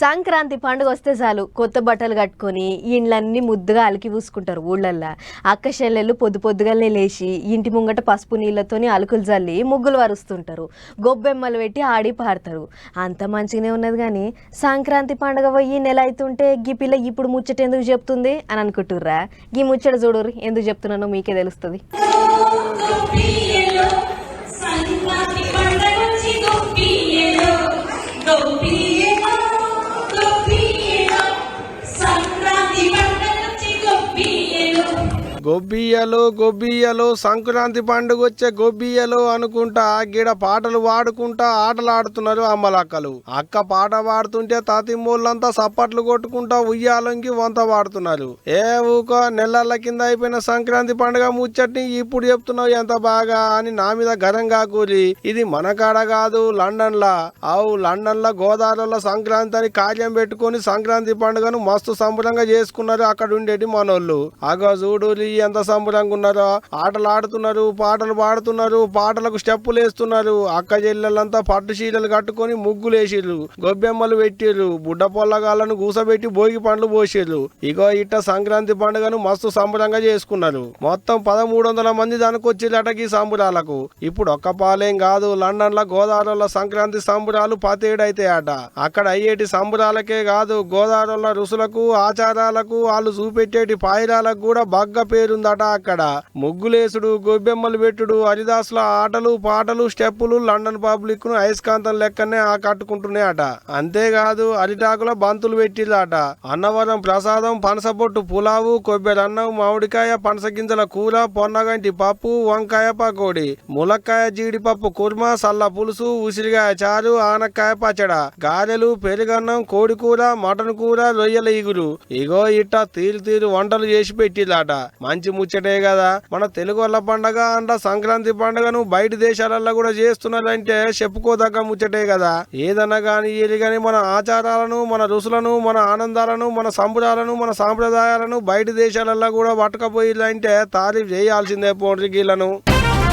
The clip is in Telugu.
సంక్రాంతి పండుగ వస్తే చాలు కొత్త బట్టలు కట్టుకొని ఇండ్లన్నీ ముద్దుగా అలికి పూసుకుంటారు ఊళ్ళల్లో. అక్క చెల్లెళ్ళు పొద్దు పొద్దుగానే లేచి ఇంటి ముంగట పసుపు నీళ్ళతోని అలుకులు చల్లి ముగ్గులు వరుస్తుంటారు గొబ్బెమ్మలు పెట్టి ఆడి పాడతారు. అంత మంచిగానే ఉన్నది కానీ సంక్రాంతి పండుగ పోయి నెల అవుతుంటే గీ పిల్ల ఇప్పుడు ముచ్చట ఎందుకు చెప్తుంది అని అనుకుంటుర్రా? గీ ముచ్చట చూడుర్రి ఎందుకు చెప్తున్నానో మీకే తెలుస్తుంది. సంక్రాంతి గొబ్బియ్యలు గొబ్బియ్యలు సంక్రాంతి పండుగ వచ్చే గొబ్బియ్యలు అనుకుంటా గిడ పాటలు పాడుకుంటా ఆటలు ఆడుతున్నారు అమ్మలక్కలు అక్క పాట పాడుతుంటే తాతిమూళ్ళంతా సప్పట్లు కొట్టుకుంటా ఉయ్యాలంకి వంత పాడుతున్నారు. ఏ ఊకో నెలల కింద అయిపోయిన సంక్రాంతి పండుగ ముచ్చట్ని ఇప్పుడు చెప్తున్నావు ఎంత బాగా అని నా మీద ఘనంగా కూలి. ఇది మన కాడ కాదు లండన్ లా అవు లండన్ లా గోదావరిలో సంక్రాంతి అని కార్యం పెట్టుకొని సంక్రాంతి పండుగను మస్తు సంబరంగా చేసుకున్నారు అక్కడ ఉండేటి మనోళ్ళు. అగో చూడు ఎంత సంబరంగా ఉన్నారో? ఆటలు ఆడుతున్నారు పాటలు పాడుతున్నారు పాటలకు స్టెప్పులు వేస్తున్నారు. అక్క చెల్లెళ్ళంతా పట్టు చీరలు కట్టుకొని ముగ్గులు వేసిర్రు గొబ్బెమ్మలు పెట్టిర్రు బుడ్డ పొల్లగాళ్ళను కూసబెట్టి భోగి పండ్లు పోసిర్రు. ఇగో ఇట్ట సంక్రాంతి పండుగను మస్తు సంబరంగా చేసుకున్నారు. మొత్తం పదమూడు వందల మంది దానికి వచ్చిరట ఈ సంబరాలకు. ఇప్పుడు ఒక్క పాలేం కాదు లండన్లో గోదావరిలో సంక్రాంతి సంబరాలు పతేడైతే ఆట అక్కడ అయ్యేటి సంబరాలకే కాదు గోదావరిలో రుసులకు ఆచారాలకు వాళ్ళు చూపెట్టేటి పాయిరాలకు కూడా బగ్గ పేరుందట అక్కడ. ముగ్గులేసుడు గొబ్బెమ్మలు పెట్టుడు హరిదాసుల ఆటలు పాటలు స్టెప్పులు లండన్ పబ్లిక్ను అయస్కాంతం లెక్కనే ఆకట్టుకుంటున్నాయట. అంతేకాదు అరిటాకుల బంతులు పెట్టిరట అన్నవరం ప్రసాదం పనసపొట్టు పులావు కొబ్బరి అన్నం మామిడికాయ పనస గింజల కూర పొన్నగంటి పప్పు వంకాయ పకోడి ములక్కాయ జీడిపప్పు కుర్మా సల్ల పులుసు ఉసిరికాయ చారు ఆనక్కాయ పచ్చడ గారెలు పెరుగన్నం కోడి కూర మటన్ కూర రొయ్యల ఇగురు ఇగో ఇట్ట తీరు తీరు వంటలు చేసి పెట్టిలాట మంచి ముచ్చటే కదా. మన తెలుగు వాళ్ళ పండగ అంట సంక్రాంతి పండగను బయట దేశాలలో కూడా చేస్తున్నారంటే చెప్పుకోదగ్గ ముచ్చటే కదా. ఏదన్నా కానీ ఏది కానీ మన ఆచారాలను మన రుసులను మన ఆనందాలను మన సంబురాలను మన సాంప్రదాయాలను బయట దేశాలలో కూడా పట్టుకపోయిందంటే తారీఫ్ చేయాల్సిందే పోండ్రి గీళ్ళను.